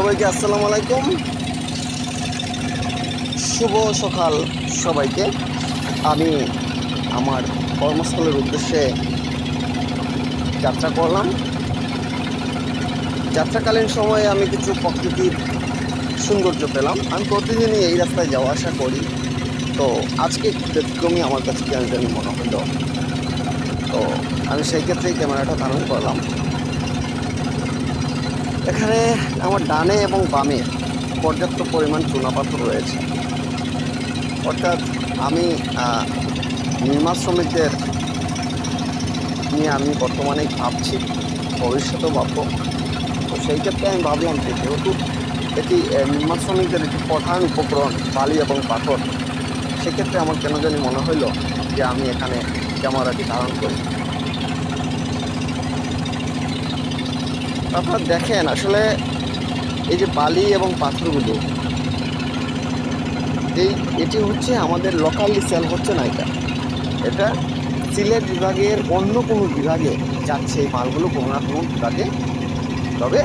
সবাইকে আসসালামু আলাইকুম। শুভ সকাল সবাইকে। আমি আমার কর্মস্থলের উদ্দেশ্যে যাত্রা করলাম। যাত্রাকালীন সময়ে আমি কিছু প্রকৃতির সৌন্দর্য পেলাম। আমি প্রতিদিনই এই রাস্তায় যাওয়া আসা করি। তো আজকে একটু ব্যতিক্রমী আমার কাছে কেন জানি মনে হলো। তো আমি সেই ক্ষেত্রেই ক্যামেরাটা ধারণ করলাম। এখানে আমার ডানে এবং বামে পর্যাপ্ত পরিমাণ চুনাপাথর রয়েছে। অর্থাৎ আমি নির্মাণ শ্রমিকদের নিয়ে আমি বর্তমানে ভাবছি, ভবিষ্যতেও ভাববো। তো সেই ক্ষেত্রে আমি ভাবলাম যে যেহেতু এটি নির্মাণ শ্রমিকদের একটি প্রধান উপকরণ, বালি এবং পাথর, সেক্ষেত্রে আমার কেন জানি মনে হইল যে আমি এখানে ক্যামেরাটি ধারণ করি। আপনারা দেখেন, আসলে এই যে বালি এবং পাথরগুলো, এই, এটি হচ্ছে আমাদের লোকালি সেল হচ্ছে না এটা? এটা সিলেট বিভাগের অন্য কোনো বিভাগে যাচ্ছে এই মালগুলো কোনো না কোনো বিভাগে। তবে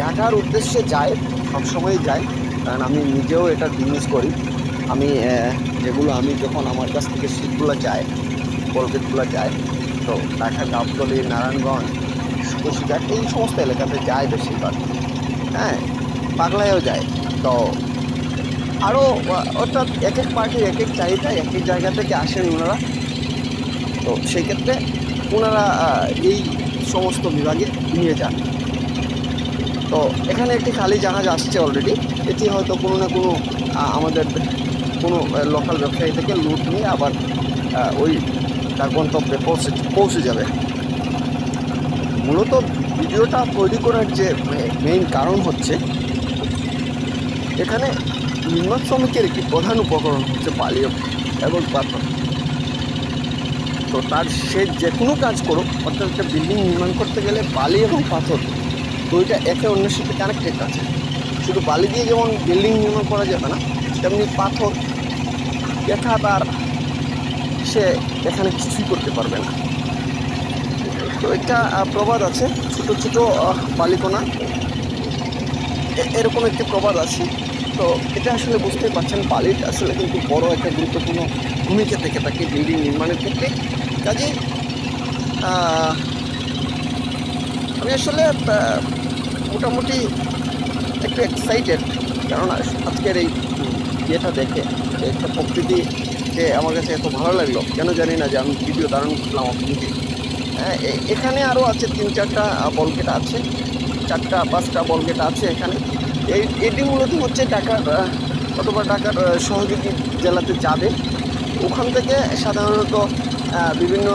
ঢাকার উদ্দেশ্যে যায় সবসময় যায়, কারণ আমি নিজেও এটা বিজনেস করি। আমি যেগুলো আমি যখন আমার কাছ থেকে শিপগুলো যায় কলগেটগুলো যায়, তো ঢাকা গাবতলি, নারায়ণগঞ্জ কুশিঘাট এই সমস্ত এলাকাতে যায় বেশিরভাগ। হ্যাঁ পাগলায়ও যায়। তো আরও অর্থাৎ এক এক পার্টির এক এক চাহিদা এক এক জায়গা থেকে আসেন ওনারা। তো সেই ক্ষেত্রে ওনারা এই সমস্ত বিভাগে নিয়ে যান। তো এখানে একটি খালি জাহাজ আসছে অলরেডি এটি হয়তো কোনো না কোনো আমাদের কোনো লোকাল ব্যবসায়ী থেকে লুট নিয়ে আবার ওই তার গন্তব্যে পৌঁছে পৌঁছে যাবে। মূলত ভিডিওটা তৈরি করার যে মেইন কারণ হচ্ছে, এখানে নির্মাণ শ্রমিকের একটি প্রধান উপকরণ হচ্ছে বালি এবং পাথর তো তার সে যে কোনো কাজ করুক, অর্থাৎ একটা বিল্ডিং নির্মাণ করতে গেলে বালি এবং পাথর দুইটা একে অন্যের সাথে কানেক্টেড আছে। শুধু বালি দিয়ে যেমন বিল্ডিং নির্মাণ করা যাবে না, তেমনি পাথর একা তার সে এখানে কিছুই করতে পারবে না। তো একটা প্রবাদ আছে। ছোট ছোট এ- এরকম একটি প্রবাদ আছে। তো এটা আসলে বুঝতে পারছেন বালির আসলে কিন্তু বড় একটা গুরুত্বপূর্ণ ভূমিকা থেকে থাকে বিল্ডিং নির্মাণের ক্ষেত্রে। আহ, আমি আসলে মোটামুটি একটু এক্সাইটেড কারণ আজকের এই ইয়েটা দেখে একটা প্রকৃতি যে আমার কাছে এত ভালো লাগল কেন জানি না যে আমি ভিডিও দারুণ করলাম আপনাকে এখানে আরও আছে তিন চারটা বলগেট আছে। চারটা, পাঁচটা বলগেট আছে এখানে। এই এটি মূলত হচ্ছে ঢাকার অথবা ঢাকার সহযোগী জেলাতে যাবে। ওখান থেকে সাধারণত বিভিন্ন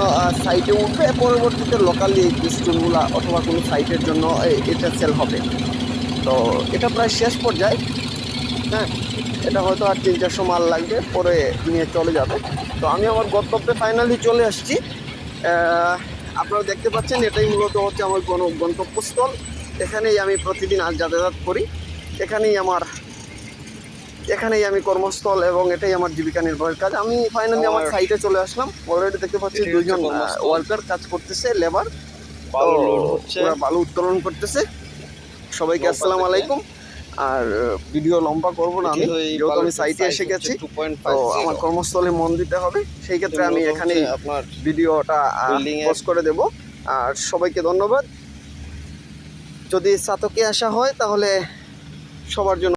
সাইটে উঠবে। পরবর্তীতে লোকালি এই স্টোনগুলো অথবা কোনো সাইটের জন্য এটা সেল হবে। তো এটা প্রায় শেষ পর্যায়ে। হ্যাঁ এটা হয়তো আর তিন, চারশো মাল লাগবে, পরে নিয়ে চলে যাবে। তো আমি আমার গন্তব্যে ফাইনালি চলে আসছি। আপনারা দেখতে পাচ্ছেন এটাই মূলত হচ্ছে আমার কোনো গন্তব্যস্থল। এখানেই আমি প্রতিদিন আজ যাতায়াত করি। এখানেই আমার এখানেই আমি কর্মস্থল এবং এটাই আমার জীবিকা নির্বাহের কাজ। আমি ফাইনালি আমার সাইটে চলে আসলাম। অলরেডি দেখতে পাচ্ছি দুইজন ওয়ার্কার কাজ করতেছে লেবার বালু উত্তোলন করতেছে। সবাইকে আসসালামু আলাইকুম। আর ভিডিও লম্বা করব না আমি যেহেতু আমি সাইটে এসে গেছি তো আমার কর্মস্থলে মন দিতে হবে সেই ক্ষেত্রে আমি এখানে আপনার ভিডিওটা পোস্ট করে দেব। আর সবাইকে ধন্যবাদ। যদি সাতকে আসা হয় তাহলে সবার জন্য